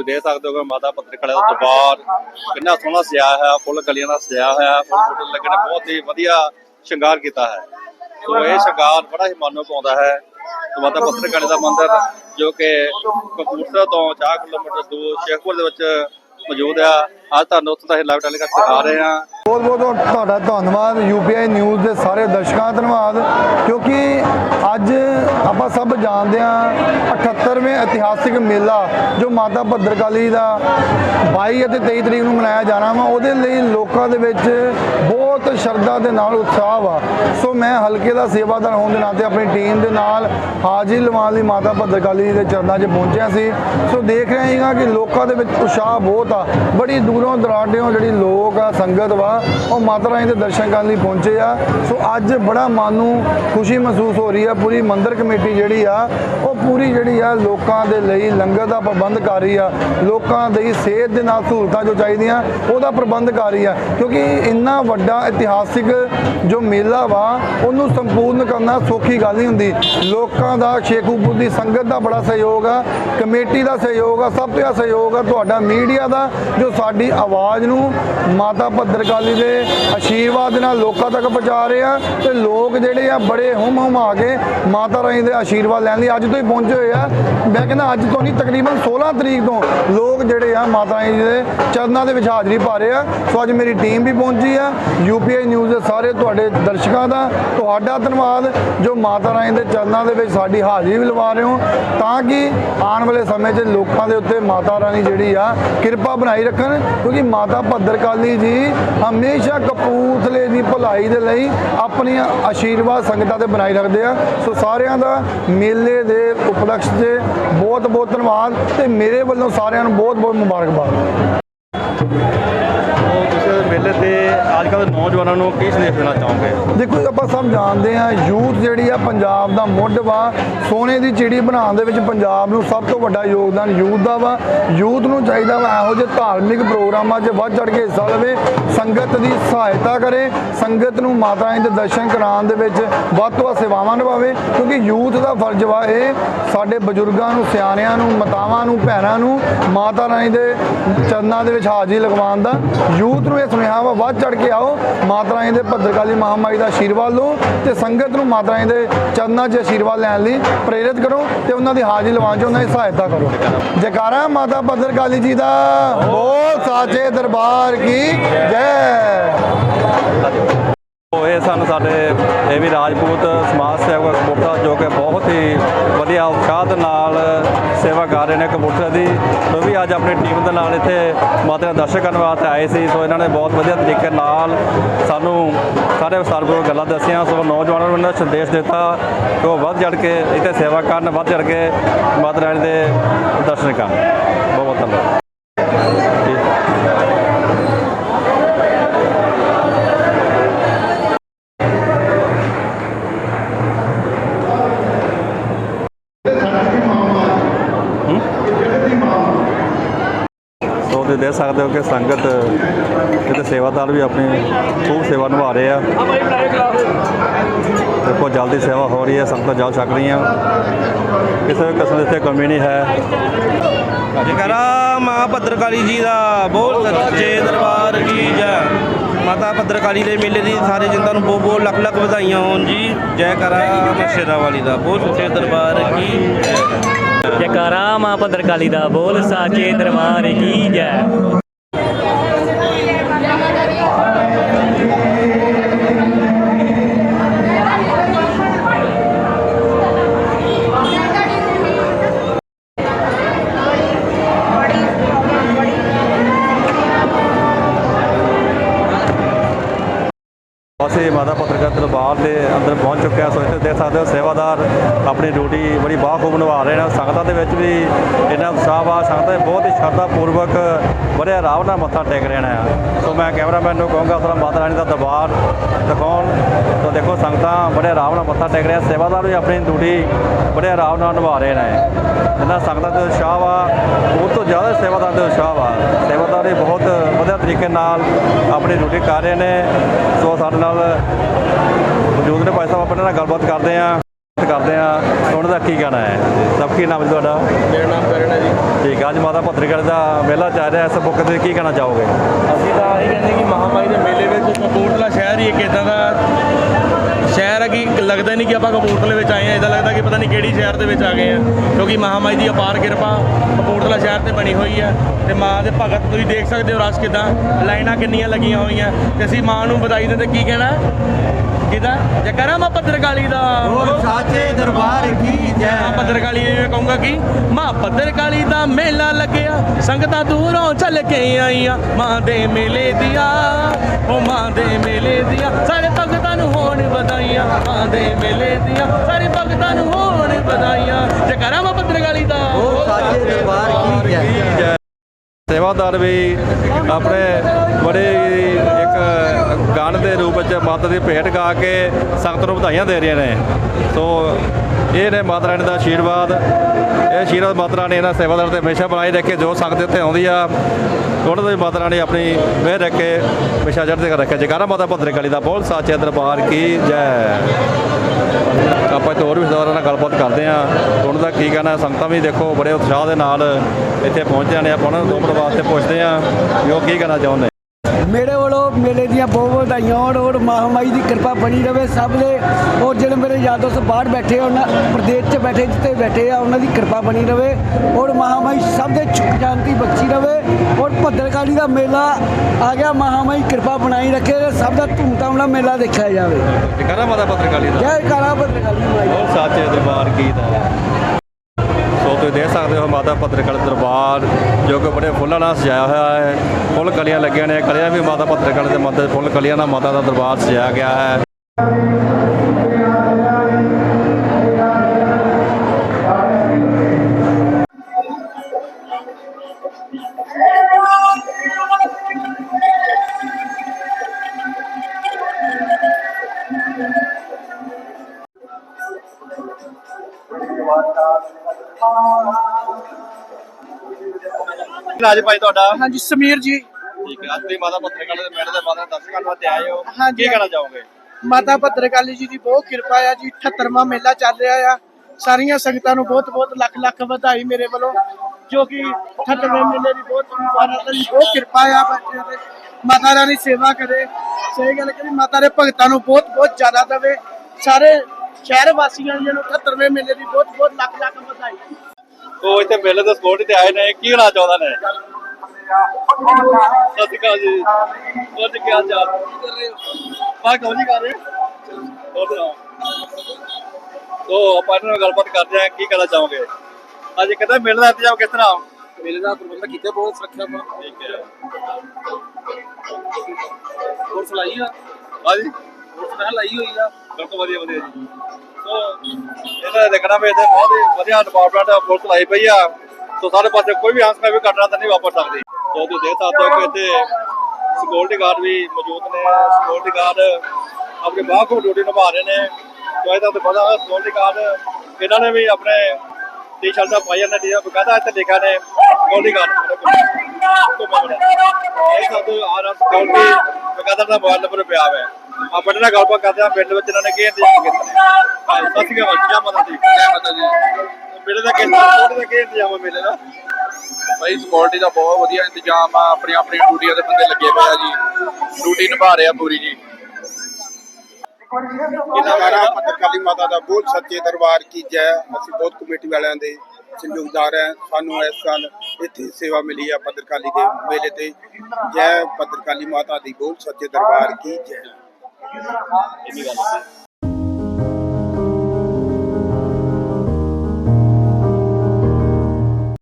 ਤੁਸੀਂ ਦੇਖ ਸਕਦੇ ਹੋ ਕਿ ਮਾਤਾ ਪੱਤਰਕਾਲੇ ਦਾ ਦਰਬਾਰ। ਕਿੰਨਾ ਸੋਹਣਾ ਸਜਾਇਆ ਹੋਇਆ, ਫੁੱਲ ਕਲੀਆਂ ਨਾਲ ਸਜਾਇਆ ਹੋਇਆ, ਫੁੱਲ ਫੁੱਲ ਲੱਗੇ ਬਹੁਤ ਹੀ ਵਧੀਆ ਸ਼ਿੰਗਾਰ ਕੀਤਾ ਹੈ। ਸੋ ਇਹ ਸ਼ਿੰਗਾਰ ਬੜਾ ਹੀ ਮਨ ਨੂੰ ਪਾਉਂਦਾ ਹੈ। ਮਾਤਾ ਪੱਤਰਕਾਲੇ ਦਾ ਮੰਦਿਰ, ਜੋ ਕਿ ਕਪੂਰਥਲਾ ਤੋਂ 4 ਕਿਲੋਮੀਟਰ ਦੂਰ ਸ਼ੇਖਪੁਰ ਦੇ ਵਿੱਚ ਮੌਜੂਦ ਆ। ਅੱਜ ਤੁਹਾਨੂੰ ਉੱਥੋਂ ਦਾ ਇਹ ਲਾਈਵ ਟੈਲੀਕਾਸਟ ਦਿਖਾ ਰਹੇ ਹਾਂ। ਬਹੁਤ ਬਹੁਤ ਤੁਹਾਡਾ ਧੰਨਵਾਦ ਯੂਪੀਆਈ ਨਿਊਜ਼ ਦੇ ਸਾਰੇ ਦਰਸ਼ਕਾਂ ਦਾ ਧੰਨਵਾਦ। ਕਿਉਂਕਿ ਅੱਜ ਆਪਾਂ ਸਭ ਜਾਣਦੇ ਹਾਂ ਇਤਿਹਾਸਿਕ ਮੇਲਾ ਜੋ ਮਾਤਾ ਭੱਦਰਕਾਲੀ ਦਾ 22 ਅਤੇ 23 ਤਰੀਕ ਨੂੰ ਮਨਾਇਆ ਜਾਣਾ ਵਾ, ਉਹਦੇ ਲਈ ਲੋਕਾਂ ਦੇ ਵਿੱਚ ਬਹੁਤ ਸ਼ਰਧਾ ਦੇ ਨਾਲ ਉਤਸ਼ਾਹ ਵਾ। ਸੋ ਮੈਂ ਹਲਕੇ ਦਾ ਸੇਵਾਦਾਰ ਹੋਣ ਦੇ ਨਾਤੇ ਆਪਣੀ ਟੀਮ ਦੇ ਨਾਲ ਹਾਜ਼ਰੀ ਲਵਾਉਣ ਲਈ ਮਾਤਾ ਭੱਦਰਕਾਲੀ ਦੇ ਚਰਨਾਂ 'ਚ ਪਹੁੰਚਿਆ ਸੀ। ਸੋ ਦੇਖ ਰਹੇ ਹਾਂ ਕਿ ਲੋਕਾਂ ਦੇ ਵਿੱਚ ਉਤਸ਼ਾਹ ਬਹੁਤ ਆ। ਬੜੀ ਦੂਰੋਂ ਦਰਾਡਿਓਂ ਜਿਹੜੀ ਲੋਕ ਆ, ਸੰਗਤ ਵਾ, ਉਹ ਮਾਤਾ ਰਾਣੀ ਦੇ ਦਰਸ਼ਨ ਕਰਨ ਲਈ ਪਹੁੰਚੇ ਆ। ਸੋ ਅੱਜ ਬੜਾ ਮਨ ਨੂੰ ਖੁਸ਼ੀ ਮਹਿਸੂਸ ਹੋ ਰਹੀ ਆ। ਪੂਰੀ ਮੰਦਰ ਕਮੇਟੀ ਜਿਹੜੀ ਆ, ਉਹ ਪੂਰੀ ਜਿਹੜੀ ਆ ਲੋਕ ਲੋਕਾਂ ਦੇ ਲਈ ਲੰਗਰ ਦਾ ਪ੍ਰਬੰਧ ਕਰ ਰਹੀ ਆ, ਲੋਕਾਂ ਦੀ ਸਿਹਤ ਦੇ ਨਾਲ ਸਹੂਲਤਾਂ ਜੋ ਚਾਹੀਦੀਆਂ, ਉਹਦਾ ਪ੍ਰਬੰਧ ਕਰ ਰਹੀ ਆ। ਕਿਉਂਕਿ ਇੰਨਾ ਵੱਡਾ ਇਤਿਹਾਸਿਕ ਜੋ ਮੇਲਾ ਵਾ, ਉਹਨੂੰ ਸੰਪੂਰਨ ਕਰਨਾ ਸੌਖੀ ਗੱਲ ਨਹੀਂ ਹੁੰਦੀ। ਲੋਕਾਂ ਦਾ ਸ਼ੇਖੂਪੁਰ ਦੀ ਸੰਗਤ ਦਾ ਬੜਾ ਸਹਿਯੋਗ ਆ, ਕਮੇਟੀ ਦਾ ਸਹਿਯੋਗ ਆ, ਸਭ ਤੋਂ ਸਹਿਯੋਗ ਆ, ਤੁਹਾਡਾ ਮੀਡੀਆ ਦਾ, ਜੋ ਸਾਡੀ ਆਵਾਜ਼ ਨੂੰ ਮਾਤਾ ਭੱਦਰਕਾਲੀ ਦੇ ਆਸ਼ੀਰਵਾਦ ਦੇ ਨਾਲ ਲੋਕਾਂ ਤੱਕ ਪਹੁੰਚਾ ਰਹੇ ਆ, ਤੇ ਲੋਕ ਜਿਹੜੇ ਆ ਬੜੇ ਹੁਮ ਆ ਕੇ ਮਾਤਾ ਰਾਣੀ ਦੇ ਆਸ਼ੀਰਵਾਦ ਲੈਣ ਲਈ ਅੱਜ ਤੋਂ ਹੀ ਪਹੁੰਚੇ ਹੋਏ ਆ। ਮੈਂ ਕਹਿੰਦਾ ਅੱਜ ਤੋਂ ਨਹੀਂ, ਤਕਰੀਬਨ 16 ਤਰੀਕ ਤੋਂ ਲੋਕ ਜਿਹੜੇ ਆ ਮਾਤਾ ਰਾਣੀ ਜੀ ਦੇ ਚਰਨਾਂ ਦੇ ਵਿੱਚ ਹਾਜ਼ਰੀ ਪਾ ਰਹੇ ਆ। ਸੋ ਅੱਜ ਮੇਰੀ ਟੀਮ ਵੀ ਪਹੁੰਚੀ ਆ। ਯੂਪੀਆਈ ਨਿਊਜ਼ ਦੇ ਸਾਰੇ ਤੁਹਾਡੇ ਦਰਸ਼ਕਾਂ ਦਾ ਤੁਹਾਡਾ ਧੰਨਵਾਦ, ਜੋ ਮਾਤਾ ਰਾਣੀ ਦੇ ਚਰਨਾਂ ਦੇ ਵਿੱਚ ਸਾਡੀ ਹਾਜ਼ਰੀ ਵੀ ਲਵਾ ਰਹੇ ਹੋ। ਤਾਂ ਕਿ ਆਉਣ ਵਾਲੇ ਸਮੇਂ 'ਚ ਲੋਕਾਂ ਦੇ ਉੱਤੇ ਮਾਤਾ ਰਾਣੀ ਜਿਹੜੀ ਆ, ਕਿਰਪਾ ਬਣਾਈ ਰੱਖਣ। ਕਿਉਂਕਿ ਮਾਤਾ ਭੱਦਰਕਾਲੀ ਜੀ ਹਮੇਸ਼ਾ ਕਪੂਰਥਲੇ ਦੀ ਭਲਾਈ ਦੇ ਲਈ ਆਪਣੀਆਂ ਆਸ਼ੀਰਵਾਦ ਸੰਗਤਾਂ ਤੇ ਬਣਾਈ ਰੱਖਦੇ ਆ। ਸੋ ਸਾਰਿਆਂ ਦਾ ਮੇਲੇ ਦੇ ਉਪਲਕਸ਼ 'ਤੇ ਬਹੁਤ ਬਹੁਤ ਧੰਨਵਾਦ ਤੇ ਮੇਰੇ ਵੱਲੋਂ ਸਾਰਿਆਂ ਨੂੰ ਬਹੁਤ ਬਹੁਤ ਮੁਬਾਰਕਬਾਦ। ਉਹ ਤੁਸੀਂ ਮੇਲੇ ਤੇ ਦੇ ਨੌਜਵਾਨਾਂ ਨੂੰ ਕੀ ਸੰਦੇਸ਼ ਦੇਣਾ ਚਾਹੋਗੇ? ਦੇਖੋ ਆਪਾਂ ਸਭ ਜਾਣਦੇ ਆ ਯੂਥ ਜਿਹੜੀ ਆ ਪੰਜਾਬ ਦਾ ਮੁੱਢ ਵਾ। ਸੋਨੇ ਦੀ ਚਿੜੀ ਬਣਾਉਣ ਦੇ ਵਿੱਚ ਪੰਜਾਬ ਨੂੰ ਸਭ ਤੋਂ ਵੱਡਾ ਯੋਗਦਾਨ ਯੂਥ ਦਾ ਵਾ। ਯੂਥ ਨੂੰ ਚਾਹੀਦਾ ਵਾ ਇਹੋ ਜਿਹੇ ਧਾਰਮਿਕ ਪ੍ਰੋਗਰਾਮਾਂ 'ਚ ਵੱਧ ਚੜ ਕੇ ਹਿੱਸਾ ਲਵੇ, ਸੰਗਤ ਦੀ ਸਹਾਇਤਾ ਕਰੇ, ਸੰਗਤ ਨੂੰ ਮਾਤਾ ਰਾਣੀ ਦੇ ਦਰਸ਼ਨ ਕਰਾਉਣ ਦੇ ਵਿੱਚ ਵੱਧ ਤੋਂ ਵੱਧ ਸੇਵਾਵਾਂ ਨਿਭਾਵੇ। ਕਿਉਂਕਿ ਯੂਥ ਦਾ ਫਰਜ਼ ਵਾ ਇਹ, ਸਾਡੇ ਬਜ਼ੁਰਗਾਂ ਨੂੰ, ਸਿਆਣਿਆਂ ਨੂੰ, ਮਾਤਾਵਾਂ ਨੂੰ, ਭੈਣਾਂ ਨੂੰ, ਮਾਤਾ ਰਾਣੀ ਦੇ ਚਰਨਾਂ ਦੇ ਵਿੱਚ ਹਾਜ਼ਰੀ ਲਗਵਾਉਣ ਦਾ। ਯੂਥ ਨੂੰ ਇਹ ਸੁਨੇਹਾ ਵਾ, ਵੱਧ ਚੜ ਕੇ ਆਓ ਮਾਤਾ ਰਾਣੀ ਦੇ ਭੱਦਰਕਾਲੀ ਮਹਾਮਾਈ ਦਾ ਆਸ਼ੀਰਵਾਦ ਲਓ ਤੇ ਸੰਗਤ ਨੂੰ ਮਾਤਾ ਰਾਣੀ ਦੇ ਚਰਨਾਂ 'ਚ ਆਸ਼ੀਰਵਾਦ ਲੈਣ ਲਈ ਪ੍ਰੇਰਿਤ ਕਰੋ ਤੇ ਉਹਨਾਂ ਦੀ ਹਾਜ਼ਰੀ ਲਵਾਉਣ 'ਚ ਉਹਨਾਂ ਦੀ ਸਹਾਇਤਾ ਕਰੋ। ਜੈਕਾਰਾ ਮਾਤਾ ਭੱਦਰਕਾਲੀ ਜੀ ਦਾ ਬੋਲ ਸਾਚੇ ਦਰਬਾਰ ਕੀ ਜੈ। ਇਹ ਸਨ ਸਾਡੇ, ਇਹ ਵੀ ਰਾਜਪੂਤ ਸਮਾਜ ਸੇਵਕ ਕਪੂਰਥਲਾ ਜੋ ਕਿ ਬਹੁਤ ਹੀ ਵਧੀਆ ਉਤਸ਼ਾਹ ਦੇ ਨਾਲ ਸੇਵਾ ਕਰ ਰਹੇ ਨੇ ਕਪੂਰਥਲਾ ਦੀ। ਉਹ ਵੀ ਅੱਜ ਆਪਣੀ ਟੀਮ ਦੇ ਨਾਲ ਇੱਥੇ ਮਾਤਾ ਦੇ ਦਰਸ਼ਨ ਕਰਨ ਵਾਸਤੇ ਆਏ ਸੀ। ਸੋ ਇਹਨਾਂ ਨੇ ਬਹੁਤ ਵਧੀਆ ਤਰੀਕੇ ਨਾਲ ਸਾਨੂੰ ਸਾਰੇ ਸਰਪੂਰ ਗੱਲਾਂ ਦੱਸੀਆਂ। ਸੋ ਨੌਜਵਾਨਾਂ ਨੂੰ ਇਹਨਾਂ ਸੰਦੇਸ਼ ਦਿੱਤਾ ਕਿ ਉਹ ਵੱਧ ਚੜ ਕੇ ਇੱਥੇ ਸੇਵਾ ਕਰਨ, ਵੱਧ ਚੜ ਕੇ ਮਾਤਾ ਰਾਣੀ ਦੇ ਦਰਸ਼ਨ ਕਰਨ। ਬਹੁਤ ਬਹੁਤ ਧੰਨਵਾਦ। ਦੇਖ ਸਕਦੇ ਹੋ ਕਿ ਸੰਗਤ ਇੱਥੇ ਸੇਵਾਦਾਰ ਵੀ ਆਪਣੀ ਖੂਬ ਸੇਵਾ ਨਿਭਾ ਰਹੇ ਆ। ਦੇਖੋ ਜਲਦੀ ਸੇਵਾ ਹੋ ਰਹੀ ਹੈ ਸੰਗਤਾਂ ਜਲ ਛਕ ਰਹੀਆਂ। ਕਿਸੇ ਵੀ ਕਿਸਮ ਦੀ ਇੱਥੇ ਕਮੀ ਨਹੀਂ ਹੈ। ਜਕਰਾ ਮਾਂ ਭੱਦਰਕਾਲੀ ਜੀ ਦਾ ਬੋਲ ਸੱਚੇ ਦਰਬਾਰ ਕੀ ਜੈ। ਮਾਤਾ ਭੱਦਰਕਾਲੀ ਦੇ ਮੇਲੇ ਦੀ ਸਾਰੇ ਜਨਤਾ ਨੂੰ ਬਹੁਤ ਬਹੁਤ ਲੱਖ ਲੱਖ ਵਧਾਈਆਂ ਹੋਣ ਜੀ। ਜੈ। ਕਰਾ ਮਸ਼ੇਰਾ ਵਾਲੀ ਦਾ ਬੋਲ ਸੱਚੇ ਦਰਬਾਰ ਕੀ ਜੈ। ਜੈਕਾਰਾ ਮਾਂ ਭਦਰ ਕਾਲੀ ਦਾ ਬੋਲ ਸਾਚੇ ਦਰਬਾਰ ਕੀ ਜੈ? ਅਸੀਂ ਮਾਤਾ ਪੱਤਰਕਾਰ ਦਰਬਾਰ ਦੇ ਅੰਦਰ ਪਹੁੰਚ ਚੁੱਕਿਆ ਸੋ ਇੱਥੇ ਦੇਖ ਸਕਦੇ ਹੋ ਸੇਵਾਦਾਰ ਆਪਣੀ ਡਿਊਟੀ ਬੜੀ ਬਾਖੂਬ ਨਿਭਾ ਰਹੇ ਨੇ। ਸੰਗਤਾਂ ਦੇ ਵਿੱਚ ਵੀ ਇੰਨਾ ਉਤਸ਼ਾਹ ਵਾ। ਸੰਗਤਾਂ ਬਹੁਤ ਹੀ ਸ਼ਰਧਾ ਪੂਰਵਕ ਬੜੇ ਆਰਾਮ ਨਾਲ ਮੱਥਾ ਟੇਕ ਰਹੇ ਨੇ। ਸੋ ਮੈਂ ਕੈਮਰਾਮੈਨ ਨੂੰ ਕਹੂੰਗਾ ਉਸ ਤਰ੍ਹਾਂ ਮਾਤਾ ਰਾਣੀ ਦਾ ਦਰਬਾਰ ਦਿਖਾਉਣ। ਤਾਂ ਦੇਖੋ, ਸੰਗਤਾਂ ਬੜੇ ਆਰਾਮ ਨਾਲ ਮੱਥਾ ਟੇਕ ਰਹੇ ਸੇਵਾਦਾਰ ਵੀ ਆਪਣੀ ਡਿਊਟੀ ਬੜੇ ਆਰਾਮ ਨਾਲ ਨਿਭਾ ਰਹੇ ਨੇ। ਜਿੰਨਾ ਸੰਗਤਾਂ ਦੇ ਉਤਸ਼ਾਹ ਵਾ। ਉਹ ਤੋਂ ਜ਼ਿਆਦਾ ਸੇਵਾਦਾਰ ਦੇ ਉਤਸ਼ਾਹ ਵਾ। ਸੇਵਾਦਾਰ ਵੀ ਬਹੁਤ ਤਰੀਕੇ ਨਾਲ ਆਪਣੀ ਡਿਊਟੀ ਕਰ ਰਹੇ ਨੇ। ਸੋ ਸਾਡੇ ਨਾਲ ਮੌਜੂਦ ਨੇ ਭਾਈ ਸਾਹਿਬ ਆਪਣੇ ਨਾਲ ਗੱਲਬਾਤ ਕਰਦੇ ਆ ਕਰਦੇ ਆ ਉਹਨਾਂ ਦਾ ਕੀ ਕਹਿਣਾ ਹੈ? ਸਭ ਕੀ ਨਾਮ ਜੀ ਤੁਹਾਡਾ? ਮੇਰਾ ਨਾਮ ਕਰਨ ਹੈ ਜੀ। ਠੀਕ ਆ ਅੱਜ ਮਾਤਾ ਭੱਤਰਗੜ੍ਹ ਦਾ ਮੇਲਾ ਚੱਲ ਰਿਹਾ ਇਸ ਮੌਕੇ ਤੇ ਕੀ ਕਹਿਣਾ ਚਾਹੋਗੇ? ਅਸੀਂ ਤਾਂ ਇਹ ਕਹਿੰਦੇ ਕਿ ਮਹਾਮਾਈ ਦੇ ਮੇਲੇ ਵਿੱਚ ਕਪੂਰਥਲਾ ਸ਼ਹਿਰ ਹੀ ਇੱਕ ਇਦਾਂ ਦਾ ਕਿ ਲੱਗਦਾ ਨਹੀਂ ਕਿ ਆਪਾਂ ਕਪੂਰਥਲੇ ਵਿੱਚ ਆਏ ਹਾਂ। ਇਦਾਂ ਲੱਗਦਾ ਕਿ ਪਤਾ ਨਹੀਂ ਕਿਹੜੀ ਸ਼ਹਿਰ ਦੇ ਵਿੱਚ ਆ ਗਏ ਆ ਕਿਉਂਕਿ ਮਹਾਮਾਈ ਦੀ ਅਪਾਰ ਕਿਰਪਾ ਕਪੂਰਥਲਾ ਸ਼ਹਿਰ ਤੇ ਬਣੀ ਹੋਈ ਹੈ। ਤੇ ਮਾਂ ਦੇ ਭਗਤ ਤੁਸੀਂ ਦੇਖ ਸਕਦੇ ਹੋ ਰਸ ਕਿਦਾਂ ਲਾਈਨਾਂ ਕਿੰਨੀਆਂ ਲੱਗੀਆਂ ਹੋਈਆਂ। ਤੇ ਅਸੀਂ ਮਾਂ ਨੂੰ ਵਧਾਈ ਦਿੰਦੇ ਕੀ ਕਹਿਣਾ? ਕਿਦਾ ਜਕਰਾ ਮਾਂ ਪੱਤਰਕਾਲੀ ਦਾ ਸਾਚੇ ਦਰਬਾਰ ਕੀ ਜੈ। ਮਾਂ ਭੱਦਰਕਾਲੀ ਇਹ ਕਹੂੰਗਾ ਕਿ ਮਾਂ ਭੱਦਰਕਾਲੀ ਦਾ ਮੇਲਾ ਲੱਗਿਆ ਸੰਗਤਾਂ ਦੂਰੋਂ ਚੱਲ ਕੇ ਆਈਆਂ ਮਾਂ ਦੇ ਮੇਲੇ ਦੀਆਂ ਉਹ ਮਾਂ ਦੇ ਮੇਲੇ ਦੀਆਂ ਸਾਰੇ ਭਗਤਾਂ ਨੂੰ ਹੋਣ ਵਧਾਈਆਂ ਮਾਂ ਦੇ ਮੇਲੇ ਦੀਆਂ ਸਾਰੇ ਭਗਤਾਂ ਨੂੰ ਹੋਣ ਵਧਾਈਆਂ ਜਕਰਾ ਮਾਂ ਭੱਦਰਕਾਲੀ ਦਾ। ਉਹ ਸਾਚੇ ਦਰਬਾਰ ਕੀ ਜੈ। ਸੇਵਾਦਾਰ ਵੀ ਆਪਣੇ ਬੜੇ ਇੱਕ ਗਾਣ ਦੇ ਰੂਪ ਵਿੱਚ ਮਾਤਾ ਦੀ ਭੇਟ ਗਾ ਕੇ ਸੰਗਤ ਨੂੰ ਵਧਾਈਆਂ ਦੇ ਰਹੀਆਂ ਨੇ। ਸੋ ਇਹ ਨੇ ਮਾਤਾ ਰਾਣੀ ਦਾ ਆਸ਼ੀਰਵਾਦ ਇਹ ਆਸ਼ੀਰਵਾਦ ਮਾਤਾ ਰਾਣੀ ਇਹਨਾਂ ਸੇਵਾਦਾਰ ਤੇ ਹਮੇਸ਼ਾ ਬਣਾਈ ਰੱਖੇ, ਜੋ ਸੰਗਤ ਇੱਥੇ ਆਉਂਦੀ ਆ, ਉਹਨਾਂ ਦੀ ਮਾਤਾ ਰਾਣੀ ਆਪਣੀ ਮਿਹਰ ਰੱਖ ਕੇ ਹਮੇਸ਼ਾ ਚੜ੍ਹਦੇ ਕਰ ਰੱਖਿਆ ਜਗਾਰਾ ਮਾਤਾ ਭദ്ਰਕਾਲੀ ਦਾ ਬਹੁਤ ਸਾਚੇ ਦਰਬਾਰ ਕੀ ਜੈ। ਆਪਾਂ ਇੱਥੇ ਹੋਰ ਵੀ ਸਰਦਾਰਾਂ ਨਾਲ ਗੱਲਬਾਤ ਕਰਦੇ ਆ ਉਹਨਾਂ ਦਾ ਕੀ ਕਹਿਣਾ, ਸੰਗਤਾਂ ਵੀ ਦੇਖੋ, ਬੜੇ ਉਤਸ਼ਾਹ ਦੇ ਨਾਲ ਇੱਥੇ ਪਹੁੰਚਦੇ ਨੇ। ਆਪਾਂ ਉਹਨਾਂ ਨੂੰ ਦੋ ਮਿੰਟ ਵਾਸਤੇ ਪੁੱਛਦੇ ਆ ਵੀ ਉਹ ਕੀ ਕਹਿਣਾ ਚਾਹੁੰਦੇ। ਮੇਰੇ ਵੱਲੋਂ ਮੇਲੇ ਦੀਆਂ ਬਹੁਤ ਵਧਾਈਆਂ ਹੋਣ ਔਰ ਮਹਾਮਾਈ ਦੀ ਕਿਰਪਾ ਬਣੀ ਰਹੇ ਸਭ ਦੇ। ਔਰ ਜਿਹੜੇ ਮੇਰੇ ਯਾਰ ਦੋਸਤ ਬਾਹਰ ਬੈਠੇ ਉਹਨਾਂ ਪ੍ਰਦੇਸ਼ 'ਚ ਬੈਠੇ ਜਿੱਥੇ ਬੈਠੇ ਆ ਉਹਨਾਂ ਦੀ ਕਿਰਪਾ ਬਣੀ ਰਹੇ ਔਰ ਮਹਾਮਾਈ ਸਭ ਦੇ ਚੁੱਕ ਜਾਣਤੀ ਬਖਸ਼ੀ ਰਹੇ ਔਰ ਭੱਦਰਕਾਲੀ ਦਾ ਮੇਲਾ ਆ ਗਿਆ ਮਹਾਮਾਈ ਕਿਰਪਾ ਬਣਾਈ ਰੱਖੇ ਸਭ ਦਾ ਧੂਮਧਾਮ ਨਾਲ ਮੇਲਾ ਦੇਖਿਆ ਜਾਵੇ। ਜੈ ਕਾਰਾ ਮਾਤਾ ਭੱਦਰਕਾਲੀ ਦਾ। ਜੈ ਕਾਰਾ ਭੱਦਰਕਾਲੀ ਮਾਈ। ਬਹੁਤ ਸਾਚੇ ਦਰਬਾਰ ਕੀ ਦਾ ਤੁਸੀਂ ਦੇਖ ਸਕਦੇ ਹੋ ਮਾਤਾ ਪੱਤਰਕਲ ਦਰਬਾਰ, ਜੋ ਕਿ ਬੜੇ ਫੁੱਲਾਂ ਨਾਲ ਸਜਾਇਆ ਹੋਇਆ ਹੈ। ਫੁੱਲ ਕਲੀਆਂ ਲੱਗੀਆਂ ਨੇ, ਕਲੀਆਂ ਵੀ ਮਾਤਾ ਪੱਤਰਕਲ ਦੇ ਮੰਦਰ ਫੁੱਲ ਕਲੀਆਂ ਨਾਲ ਮਾਤਾ ਦਾ ਦਰਬਾਰ ਸਜਾਇਆ ਗਿਆ ਹੈ। ਰਾਜ ਭਾਈ ਤੁਹਾਡਾ? ਹਾਂਜੀ ਸਮੀਰ ਜੀ। ਠੀਕ ਹੈ ਅੱਜ ਤੁਸੀਂ ਮਾਤਾ ਪੱਤਰਕਾਲਾ ਦੇ ਮੈਡਮ ਦੇ ਮਾਤਾ ਦਰਸ਼ਕਾਂ ਵਾਸਤੇ ਆਏ ਹੋ। ਕੀ ਕਹਿਣਾ ਚਾਹੋਗੇ? ਮਾਤਾ ਭੱਦਰਕਾਲੀ ਜੀ ਦੀ ਬਹੁਤ ਕਿਰਪਾ ਆ ਜੀ 78ਵਾਂ ਮੇਲਾ ਚੱਲ ਰਿਹਾ ਆ। ਸਾਰੀਆਂ ਸੰਗਤਾਂ ਨੂੰ ਬਹੁਤ ਬਹੁਤ ਲੱਖ ਲੱਖ ਵਧਾਈ ਮੇਰੇ ਵੱਲੋਂ ਜੋ ਕਿ 78ਵੇਂ ਮੇਲੇ ਦੀ ਬਹੁਤ ਮੁਬਾਰਕਾਂ ਦੀ ਬਹੁਤ ਕਿਰਪਾ ਆ ਬੱਚਿਆਂ ਤੇ। ਮਾਤਾ ਰਾਣੀ ਸੇਵਾ ਕਰੇ। ਸਹੀ ਗੱਲ ਕਰੀ ਮਾਤਾ ਦੇ ਭਗਤਾਂ ਨੂੰ ਬਹੁਤ ਬਹੁਤ ਜ਼ਿਆਦਾ ਦੇਵੇ। ਸਾਰੇ ਸ਼ਹਿਰ ਵਾਸੀਆਂ ਨੂੰ 78ਵੇਂ ਮੇਲੇ ਦੀ ਬਹੁਤ ਬਹੁਤ ਲੱਖ ਲੱਖ ਵਧਾਈ। ਉਹ ਇੱਥੇ ਮੇਲੇ ਦੇ ਸਪੋਰਟ ਤੇ ਆਏ ਨੇ। ਕੀ ਕਹਿਣਾ ਚਾਹੁੰਦੇ ਨੇ? ਸਤਿ ਸ਼੍ਰੀ ਅਕਾਲ ਜੀ। ਹੋਰ ਜੀ ਕੀ ਹਾਲ ਚਾਲ? ਕੀ ਕਰ ਰਹੇ ਹੋ? ਮੈਂ ਕੌਣ ਜੀ ਕਰ ਰਹੇ? ਹੋਰ ਸੁਣਾਓ। ਤੋ ਆਪਾਂ ਇਹਨਾਂ ਨਾਲ ਗੱਲਬਾਤ ਕਰਦੇ ਆ ਕੀ ਕਹਿਣਾ ਚਾਹੋਗੇ? ਅੱਜ ਕਹਿੰਦਾ ਮੇਲੇ ਦਾ ਇੰਤਜ਼ਾਮ ਕਿਸ ਤਰ੍ਹਾਂ? ਮੇਲੇ ਦਾ ਪ੍ਰਬੰਧ ਕੀਤਾ ਬਹੁਤ ਸੁਰੱਖਿਆ ਠੀਕ ਹੈ। ਹੋਰ ਸਲਾਈ ਆ ਹਾਂਜੀ। ਸਲਾਹ ਲਾਈ ਹੋਈ ਆ। ਬਿਲਕੁਲ ਵਧੀਆ ਵਧੀਆ ਜੀ। ਸੋ ਇਹਦਾ ਦੇਖਣਾ ਵੀ ਇੱਥੇ ਬਹੁਤ ਹੀ ਵਧੀਆ ਡਿਪਾਰਟਮੈਂਟ ਪੁਲਿਸ ਲਾਈ ਪਈ ਆ। ਸੋ ਸਾਰੇ ਪਾਸੇ ਕੋਈ ਵੀ ਹੰਸਕਾ ਵੀ ਘਟਨਾ ਤਾਂ ਨਹੀਂ ਵਾਪਰ ਸਕਦੀ। ਸੋ ਤੁਸੀਂ ਦੇਖ ਸਕਦੇ ਹੋ ਕਿ ਇੱਥੇ ਸਿਕਿਉਰਿਟੀ ਗਾਰਡ ਵੀ ਮੌਜੂਦ ਨੇ। ਸਿਕਿਉਰਿਟੀ ਗਾਰਡ ਆਪਣੀ ਬਾਹ ਕੋ ਡਿਊਟੀ ਨਿਭਾ ਰਹੇ ਨੇ। ਸੋ ਇਹਦਾ ਤਾਂ ਪਤਾ ਸਿਕਿਉਰਿਟੀ ਗਾਰਡ ਇਹਨਾਂ ਨੇ ਵੀ ਆਪਣੇ ਟੀ-ਸ਼ਰਟਾਂ ਪਾਈਆਂ ਨੇ ਟੀ ਬਕਾਇਦਾ ਇੱਥੇ ਲਿਖਿਆ ਨੇ ਸਿਕਿਉਰਿਟੀ ਗਾਰਡ ਤੋਂ ਮੈਂ ਇਹ ਸਭ ਆਰ ਆਰ ਸਿਕਿਉਰਿਟੀ ਬਕਾਇਦਾ ਦਾ ਮੋਬਾਈਲ ਨੰਬਰ ਪਿਆ ਹੋਇਆ ਆਪਾਂ ਇਹਨਾਂ ਨਾਲ ਗੱਲਬਾਤ ਕਰਦੇ ਆ ਪਿੰਡ ਵਿੱਚ ਇਹਨਾਂ ਨੇ ਕੀ ਇੰਤਜ਼ਾਮ ਕੀਤੇ ਨੇ। ਹਾਂ, ਸਤਿ ਸ਼੍ਰੀ ਅਕਾਲ ਕੀ ਮਤਾ ਜੀ ਕੀ ਮਤਾ ਜੀ ਮੇਲੇ ਦਾ ਕਿੰਨਾ ਦਾ ਕੀ ਇੰਤਜ਼ਾਮ ਹੈ ਮੇਲੇ ਦਾ? ਭਾਈ ਸਿਕਿਉਰਿਟੀ ਦਾ ਬਹੁਤ ਵਧੀਆ ਇੰਤਜ਼ਾਮ ਆ। ਆਪਣੀ ਆਪਣੀ ਡਿਊਟੀਆਂ ਦੇ ਬੰਦੇ ਲੱਗੇ ਪਏ ਆ ਜੀ। ਡਿਊਟੀ ਨਿਭਾ ਰਹੇ ਆ ਪੂਰੀ ਜੀ। ਜਗਾਰਾ ਪੱਤਰਕਾਲੀ ਮਾਤਾ ਦਾ ਬਹੁਤ ਸੱਚੇ ਦਰਬਾਰ ਕੀ ਜੈ। ਅਸੀਂ ਬਹੁਤ ਕਮੇਟੀ ਵਾਲਿਆਂ ਦੇ ਸੰਯੋਗਦਾਰ ਹੈ ਸਾਨੂੰ ਇਸ ਸਾਲ ਇੱਥੇ ਸੇਵਾ ਮਿਲੀ ਹੈ ਪੱਤਰਕਾਲੀ ਦੇ ਮੇਲੇ ਤੇ। ਜੈ ਪੱਤਰਕਾਲੀ ਮਾਤਾ ਦੀ ਬਹੁਤ ਸੱਚੇ ਦਰਬਾਰ ਕੀ ਜੈ।